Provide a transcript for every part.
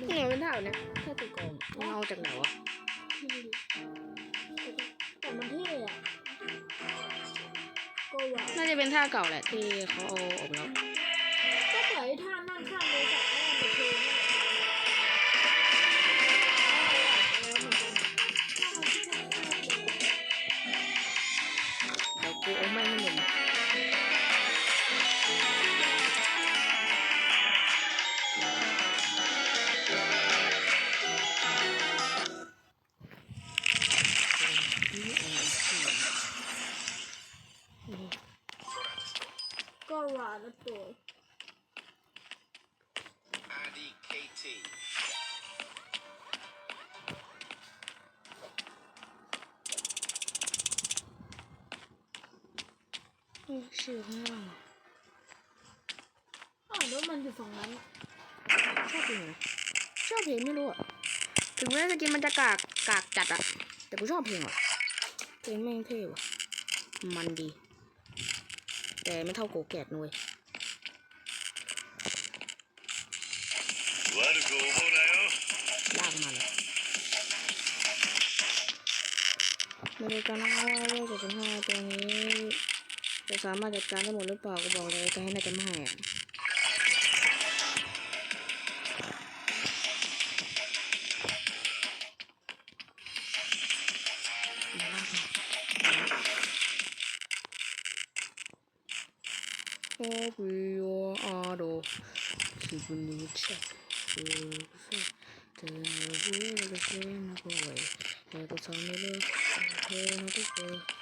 นึงเนี่ยเป็นท่าแบบเนี้ยท่าตีกลองมันเอาจากไหนวะแต่มันเท่อะก็ว่าน่าจะเป็นท่าเก่าแหละที่เขาเอาออกมาแล้วก็ปล่อยให้ท่านั่งข้างเลยสัต มีชื่อข้างล่างอ๋อแล้วมันอยู่ฝั่งนั้นชอบเพลงหมชอบเพลงไม่รู้อะถึงแม้จะกินมันจะกากกากจัดอะแต่กูชอบเพลงอะเพลงแม่งเท่ว่ะ มันดี แต่ไม่เท่าโกแกดนุ้ยลากมาเลยบริการห้าร้อยเจ็ดสิบห้าตัวนี้ จะสามารถจัดการได้หมดหรือเปล่าก็บอกเลยจะให้นาไยอาโด้ยเธอรู้ว่าจะเป็นอะไรแต่ก็ทำไม่ไไม่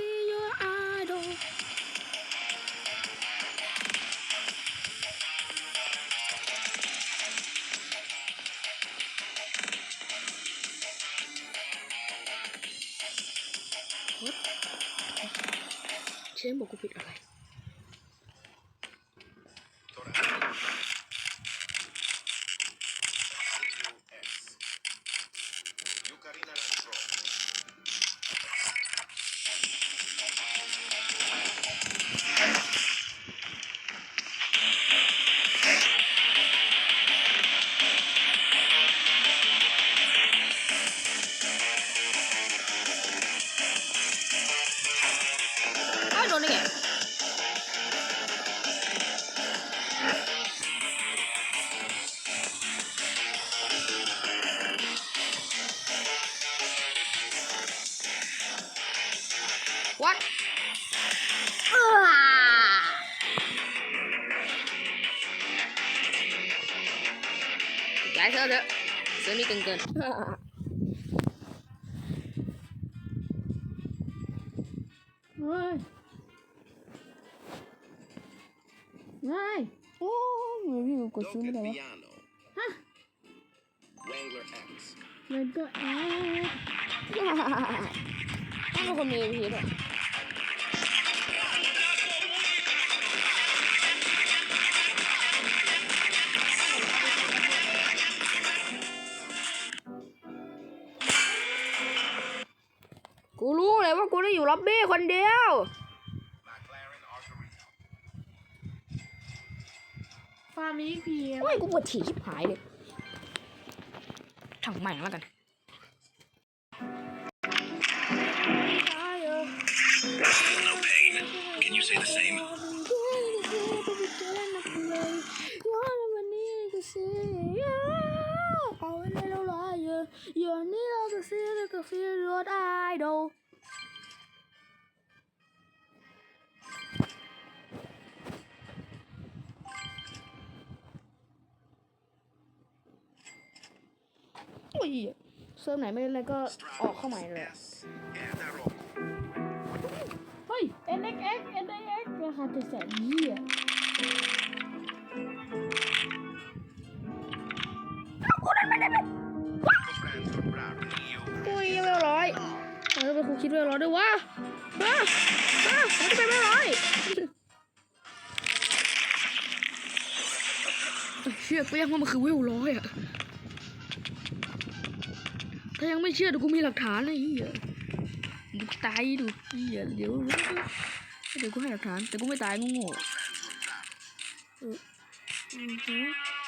see, I can see your idol. เชนบอก กด Don't ซื้อไม่ get ได้วะ piano ฮะ Wrangler X มันก็แอดต้ กูรู้เลยว่ากูได้อยู่ล็อบบี้คนเดียว McLaren Arturito ฟาร์มอีพีโอ้ยกูปวดฉี่ชิบหายเลยถังใหม่แล้วกัน No pain Can you say the same Your needle to feel like a feel your idol. โอ้ยเซิร์ฟไหนไม่ได้เลยก็ออกเข้าใหม่เลยเฮ้ย NXX NXX ราคาเจ็ดแสนยี่อะ คิดเวลร้อยด้วยวะมามามันจะเป็นเวลร้อยเชื่อก็ยังว่ามันคือเวลร้อยอะถ้ายังไม่เชื่อดี๋ยวกูมีหลักฐานเลยเฮียดูตายดูเฮียเดี๋ยวเดี๋ยวกูให้หลักฐานแต่กูไม่ตายงูๆ Comprendo, bravo. อือ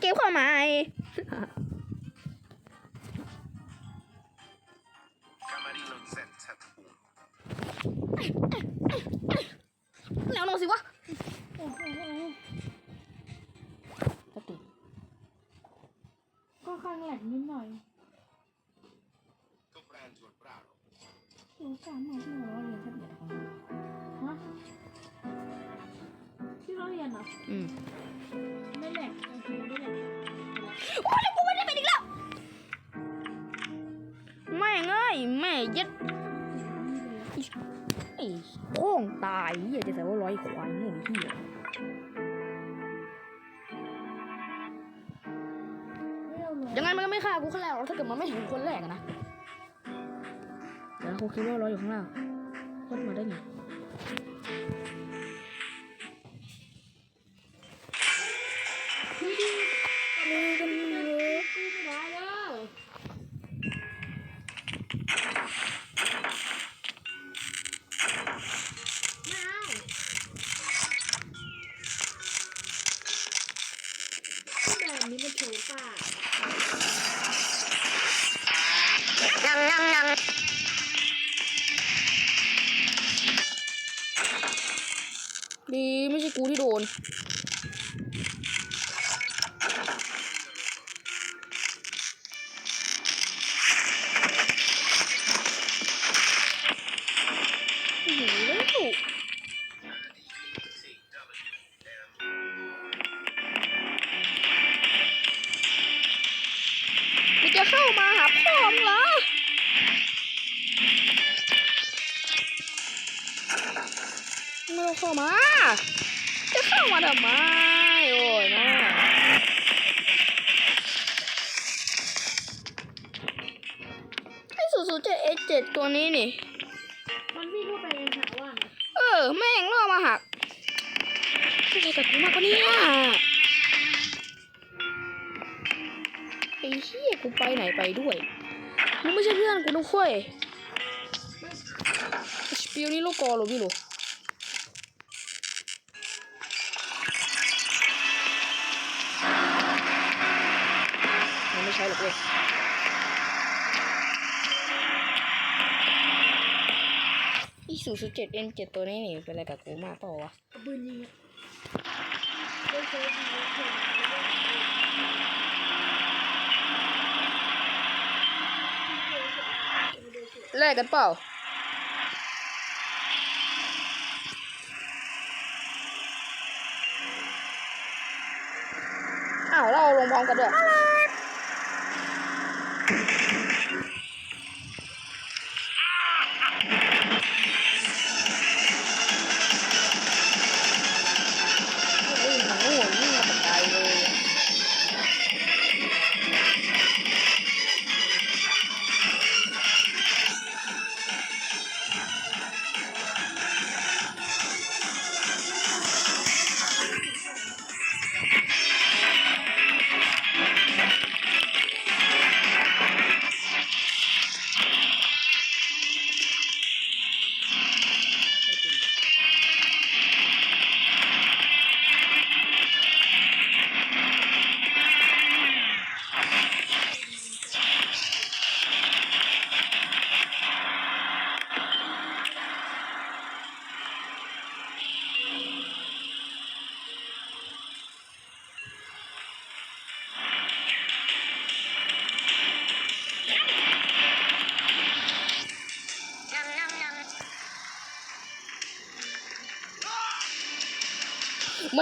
เกมเข้าใหม่ Camarino senza punto. แล้วลงสิวะกระตุกก็ข้างแหลกนิดหน่อยสงสารหน่อที่เราเรียนแทบ เราเรียนเหรออืมไม่แหลกโอเคไม่แหลกโอ้ยกูไม่ได้เป็นอีกแล้วแม่งเอ้ยแม่ยัดไอ้โค้งตายเหี้ยจะใส่ว่าร้อยควายโง่เหี้ยไม่เอาเลยยังไงมันก็ไม่ฆ่ากูคนแรกหรอกถ้าเกิดมันไม่เห็นกูคนแรกอะนะเดี๋ยวคงคิดว่าร้อยอยู่ข้างล่างรถมาได้ไง จะเข้ามาหาพ่อมเหรอไม่ต้องเข้ามา จะเข้ามาทำไมโอ้ยนะไอ้สูสูเจ็ดเอเจ็ดตัวนี้นี่ มันวิ่งเข้าไปในถาว่า เออ แม่งล่อมาหักอะไรกับกูมากกว่านี้อะไอ้เหี้ยกูไปไหนไปด้วยมึงไม่ใช่เพื่อนกูนะเว้ยสปิลนี่ลูกกอหรือพี่หรอ เว้ยอีสูสูเจ็ดเอ็นเจ็ดตัวนี้นี่เป็นอะไรกับกูมากเปล่าวะปืนยิงอะแลกกันเปล่าอ้าวเราลงพร้อมกันด้วย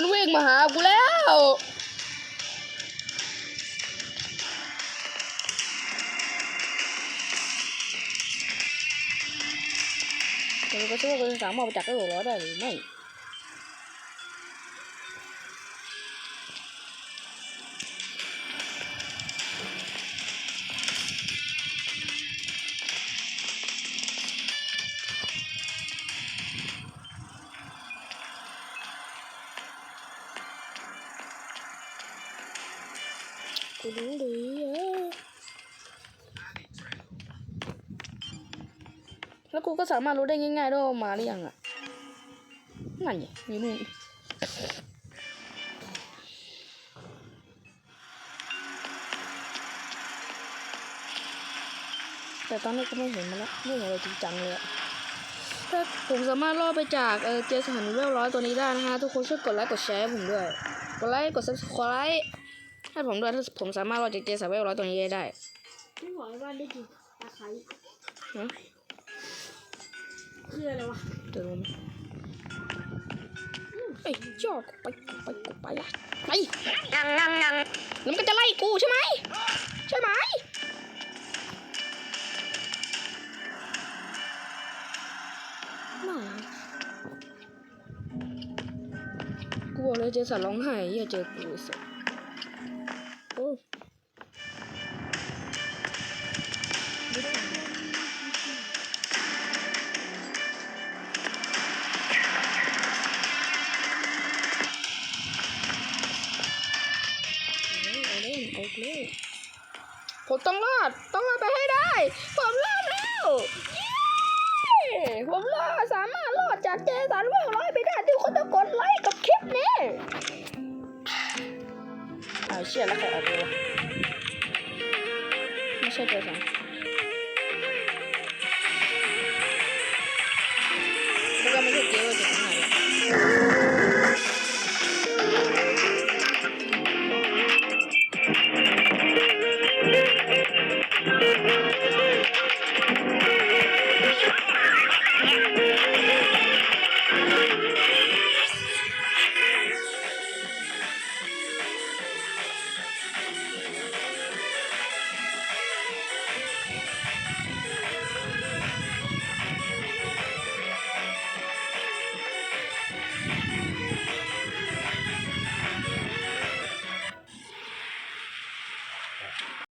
มันวิ่งมาหากูแล้วเราก็เชื่อว่าจะสามารถไปจับได้หกร้อยได้หรือไม่ กูก็สามารถรู้ได้ง่ายๆด้วยว่ามาหรือยังอะนั่นไงอยู่นู่นแต่ตอนนี้ก็ไม่เห็นมันแล้วไม่เห็นอะไรจริงจังเลยอะถ้าผมสามารถล่อไปจากเออเจสันเรียบร้อยตัวนี้ได้นะฮะ ทุกคนช่วยกดไลค์กดแชร์ให้ผมด้วย กดไลค์กด subscribe ให้ผมด้วยถ้าผมสามารถรอจากเจสันเรียบร้อยตัวนี้ได้พี่บอกไอ้บ้านได้กี่ตะไคร้ฮะ คืออะไรวะเดี๋ยวรู้ไหมไอ้ยจอกไปไปไปไปอะไปแล้วมันก็จะไล่กูใช่ไหมใช่ไหมไม่กูบอกเลยเจสันร้องไห้อย่าเจอกูสัสโอ้ เอาเชื่อแล้